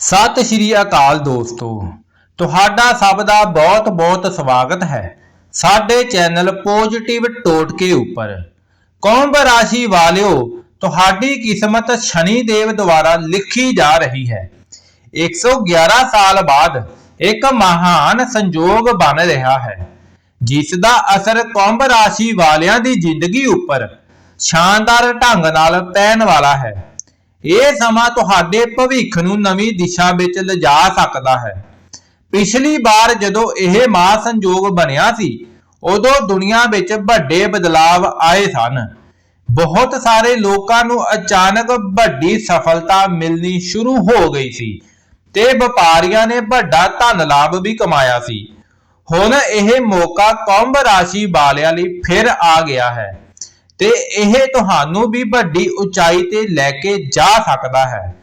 ਸਤਿ ਸ਼੍ਰੀ ਅਕਾਲ ਦੋਸਤੋ, ਤੁਹਾਡਾ ਸਭ ਦਾ ਬਹੁਤ-ਬਹੁਤ ਸਵਾਗਤ ਹੈ ਸਾਡੇ ਚੈਨਲ ਪੋਜ਼ਿਟਿਵ ਟੋਟਕੇ ਉੱਪਰ। ਕੁੰਭ ਰਾਸ਼ੀ ਵਾਲਿਓ, ਤੁਹਾਡੀ ਕਿਸਮਤ ਸ਼ਨੀ ਦੇਵ ਦੁਆਰਾ ਲਿਖੀ ਜਾ ਰਹੀ ਹੈ। 111 ਸਾਲ ਬਾਅਦ ਇੱਕ ਮਹਾਨ ਸੰਜੋਗ ਬਣ ਰਿਹਾ ਹੈ, ਜਿਸ ਦਾ ਅਸਰ ਕੁੰਭ ਰਾਸ਼ੀ ਵਾਲਿਆਂ ਦੀ ਜ਼ਿੰਦਗੀ ਉੱਪਰ ਸ਼ਾਨਦਾਰ ਢੰਗ ਨਾਲ ਪੈਣ ਵਾਲਾ ਹੈ। ਇਹ ਸਮਾਂ ਤੁਹਾਡੇ ਭਵਿੱਖ ਨੂੰ ਨਵੀਂ ਦਿਸ਼ਾ ਵਿੱਚ ਲਿਜਾ ਸਕਦਾ ਹੈ। ਪਿਛਲੀ ਵਾਰ ਜਦੋਂ ਇਹ ਮਹਾ ਸੰਯੋਗ ਬਣਿਆ ਸੀ, ਉਦੋਂ ਦੁਨੀਆ ਵਿੱਚ ਵੱਡੇ ਬਦਲਾਵ ਆਏ ਸਨ। ਬਹੁਤ ਸਾਰੇ ਲੋਕਾਂ ਨੂੰ ਅਚਾਨਕ ਵੱਡੀ ਸਫਲਤਾ ਮਿਲਣੀ ਸ਼ੁਰੂ ਹੋ ਗਈ ਸੀ ਤੇ ਵਪਾਰੀਆਂ ਨੇ ਵੱਡਾ ਧਨ ਲਾਭ ਵੀ ਕਮਾਇਆ ਸੀ। ਹੁਣ ਇਹ ਮੌਕਾ ਕੁੰਭ ਰਾਸ਼ੀ ਵਾਲਿਆਂ ਲਈ ਫਿਰ ਆ ਗਿਆ ਹੈ। ਤੇ ਇਹ ਤੁਹਾਨੂੰ ਵੀ ਵੱਡੀ ਉਚਾਈ ਤੇ ਲੈ ਕੇ ਜਾ ਸਕਦਾ ਹੈ।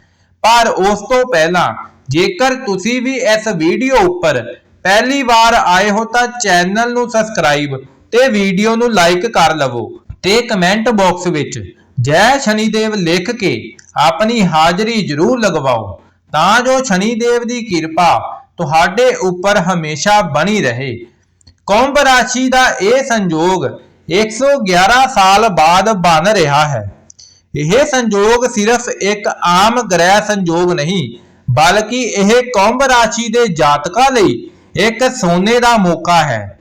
ਪਰ ਉਸ ਤੋਂ ਪਹਿਲਾਂ, ਜੇਕਰ ਤੁਸੀਂ ਵੀ ਇਸ ਵੀਡੀਓ ਉੱਪਰ ਪਹਿਲੀ ਵਾਰ ਆਏ ਹੋ ਤਾਂ ਚੈਨਲ ਨੂੰ ਸਬਸਕ੍ਰਾਈਬ ਤੇ ਵੀਡੀਓ ਨੂੰ ਲਾਈਕ ਕਰ ਲਵੋ ਤੇ ਕਮੈਂਟ ਬਾਕਸ ਵਿੱਚ ਜੈ ਸ਼ਨੀਦੇਵ ਲਿਖ ਕੇ ਆਪਣੀ ਹਾਜ਼ਰੀ ਜ਼ਰੂਰ ਲਗਵਾਓ ਤਾਂ ਜੋ ਸ਼ਨੀਦੇਵ ਦੀ ਕਿਰਪਾ ਤੁਹਾਡੇ ਉੱਪਰ ਹਮੇਸ਼ਾ ਬਣੀ ਰਹੇ। ਕੁੰਭ ਰਾਸ਼ੀ ਦਾ ਇਹ ਸੰਯੋਗ 111 ਸਾਲ ਬਾਅਦ ਬਣ ਰਿਹਾ ਹੈ। ਇਹ ਸੰਜੋਗ ਸਿਰਫ ਇੱਕ ਆਮ ਗ੍ਰਹਿ ਸੰਜੋਗ ਨਹੀਂ, ਬਲਕਿ ਇਹ ਕੁੰਭ ਰਾਸ਼ੀ ਦੇ ਜਾਤਕਾਂ ਲਈ ਇੱਕ ਸੋਨੇ ਦਾ ਮੌਕਾ ਹੈ।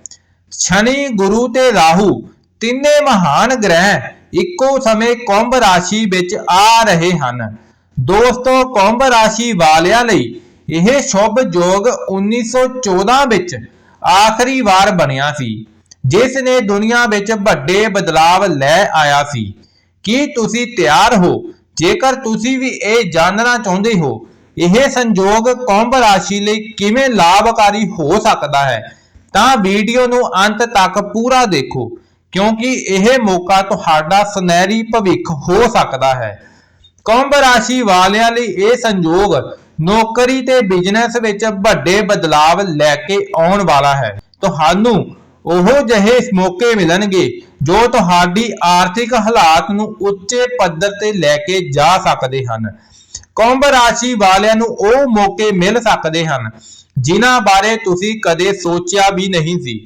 ਸ਼ਨੀ, ਗੁਰੂ ਤੇ ਰਾਹੂ ਤਿੰਨੇ ਮਹਾਨ ਗ੍ਰਹਿ ਇੱਕੋ ਸਮੇਂ ਕੁੰਭ ਰਾਸ਼ੀ ਵਿੱਚ ਆ ਰਹੇ ਹਨ। ਦੋਸਤੋ, ਕੁੰਭ ਰਾਸ਼ੀ ਵਾਲਿਆਂ ਲਈ ਇਹ ਸ਼ੁਭ ਯੋਗ 1914 ਵਿੱਚ ਆਖਰੀ ਵਾਰ ਬਣਿਆ ਸੀ। ਜਿਸ ਨੇ ਦੁਨੀਆ ਵਿੱਚ ਵੱਡੇ ਬਦਲਾਵ ਲੈ ਆਇਆ ਸੀ, ਕੀ ਤੁਸੀਂ ਤਿਆਰ ਹੋ? ਜੇਕਰ ਤੁਸੀਂ ਵੀ ਇਹ ਜਾਣਨਾ ਚਾਹੁੰਦੇ ਹੋ, ਇਹ ਸੰਜੋਗ ਕੁੰਭ ਰਾਸ਼ੀ ਲਈ ਕਿਵੇਂ ਲਾਭਕਾਰੀ ਹੋ ਸਕਦਾ ਹੈ, ਤਾਂ ਵੀਡੀਓ ਨੂੰ ਅੰਤ ਤੱਕ ਪੂਰਾ ਦੇਖੋ, ਕਿਉਂਕਿ ਇਹ ਮੌਕਾ ਤੁਹਾਡਾ ਸੁਨਹਿਰੀ ਭਵਿੱਖ ਹੋ ਸਕਦਾ ਹੈ। ਕੁੰਭ ਰਾਸ਼ੀ ਵਾਲਿਆਂ ਲਈ ਇਹ ਸੰਜੋਗ ਨੌਕਰੀ ਤੇ ਬਿਜ਼ਨਸ ਵਿੱਚ ਵੱਡੇ ਬਦਲਾਵ ਲੈ ਕੇ ਆਉਣ ਵਾਲਾ ਹੈ। ਤੁਹਾਨੂੰ ਉਹ ਜਿਹੇ ਮੌਕੇ ਮਿਲਣਗੇ ਜੋ ਤੁਹਾਡੀ ਆਰਥਿਕ ਹਾਲਾਤ ਨੂੰ ਉੱਚੇ ਪੱਧਰ ਤੇ ਲੈ ਕੇ ਜਾ ਸਕਦੇ ਹਨ। ਕੁੰਭ ਰਾਸ਼ੀ ਵਾਲਿਆਂ ਨੂੰ ਉਹ ਮੌਕੇ ਮਿਲ ਸਕਦੇ ਹਨ, ਜਿਨ੍ਹਾਂ ਬਾਰੇ ਤੁਸੀਂ ਕਦੇ ਸੋਚਿਆ ਵੀ ਨਹੀਂ ਸੀ।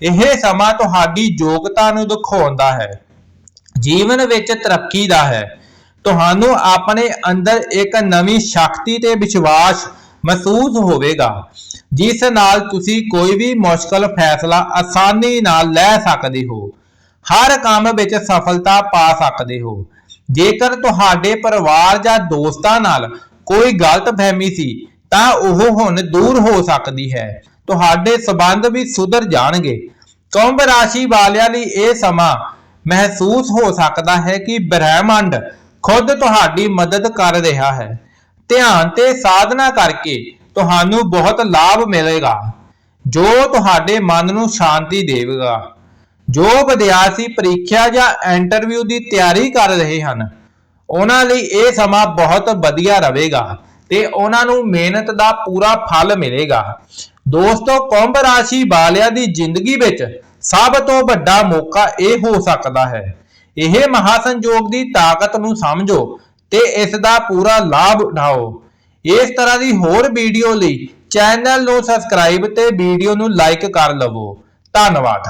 ਇਹ ਸਮਾਂ ਤੁਹਾਡੀ ਯੋਗਤਾ ਨੂੰ ਦਿਖਾਉਂਦਾ ਹੈ। ਜੀਵਨ ਵਿੱਚ ਤਰੱਕੀ ਦਾ ਹੈ। ਤੁਹਾਨੂੰ ਆਪਣੇ ਅੰਦਰ ਇੱਕ ਨਵੀਂ ਸ਼ਕਤੀ ਤੇ ਵਿਸ਼ਵਾਸ ਮਹਿਸੂਸ ਹੋਵੇਗਾ। ਜਿਸ ਨਾਲ ਤੁਸੀਂ ਕੋਈ ਵੀ ਮੁਸ਼ਕਲ ਫੈਸਲਾ ਆਸਾਨੀ ਨਾਲ ਲੈ ਸਕਦੇ ਹੋ। ਹਰ ਕੰਮ ਵਿੱਚ ਸਫਲਤਾ ਪਾ ਸਕਦੇ ਹੋ। ਜੇਕਰ ਤੁਹਾਡੇ ਪਰਿਵਾਰ ਜਾਂ ਦੋਸਤਾਂ ਨਾਲ ਕੋਈ ਗਲਤਫਹਿਮੀ ਸੀ, ਤਾਂ ਉਹ ਹੁਣ ਦੂਰ ਹੋ ਸਕਦੀ ਹੈ। ਤੁਹਾਡੇ ਸਬੰਧ ਵੀ ਸੁਧਰ ਜਾਣਗੇ। ਕੁੰਭ ਰਾਸ਼ੀ ਵਾਲਿਆਂ ਲਈ ਇਹ ਸਮਾਂ ਮਹਿਸੂਸ ਹੋ ਸਕਦਾ ਹੈ ਕਿ ਬ੍ਰਹਿਮੰਡ ਖੁਦ ਤੁਹਾਡੀ ਮਦਦ ਕਰ ਰਿਹਾ ਹੈ। ਧਿਆਨ ਤੇ ਸਾਧਨਾ ਕਰਕੇ ਤੁਹਾਨੂੰ ਬਹੁਤ ਲਾਭ ਮਿਲੇਗਾ, ਜੋ ਤੁਹਾਡੇ ਮਨ ਨੂੰ ਸ਼ਾਂਤੀ ਦੇਵੇਗਾ। ਜੋ ਵਿਦਿਆਰਥੀ ਪ੍ਰੀਖਿਆ ਜਾਂ ਇੰਟਰਵਿਊ ਦੀ ਤਿਆਰੀ ਕਰ ਰਹੇ ਹਨ, ਉਹਨਾਂ ਲਈ ਇਹ ਸਮਾਂ ਬਹੁਤ ਵਧੀਆ ਰਹੇਗਾ ਤੇ ਉਹਨਾਂ ਨੂੰ ਮਿਹਨਤ ਦਾ ਪੂਰਾ ਫਲ ਮਿਲੇਗਾ। ਦੋਸਤੋ, ਕੁੰਭ ਰਾਸ਼ੀ ਵਾਲਿਆਂ ਦੀ ਜ਼ਿੰਦਗੀ ਵਿੱਚ ਸਭ ਤੋਂ ਵੱਡਾ ਮੌਕਾ ਇਹ ਹੋ ਸਕਦਾ ਹੈ। ਇਹ ਮਹਾਸੰਜੋਗ ਦੀ ਤਾਕਤ ਨੂੰ ਸਮਝੋ ਤੇ ਇਸ ਦਾ ਪੂਰਾ ਲਾਭ ਉਠਾਓ। ਇਸ ਤਰ੍ਹਾਂ ਦੀ ਹੋਰ ਵੀਡੀਓ ਲਈ ਚੈਨਲ ਨੂੰ ਸਬਸਕ੍ਰਾਈਬ ਤੇ ਵੀਡੀਓ ਨੂੰ ਲਾਈਕ ਕਰ ਲਵੋ। ਧੰਨਵਾਦ।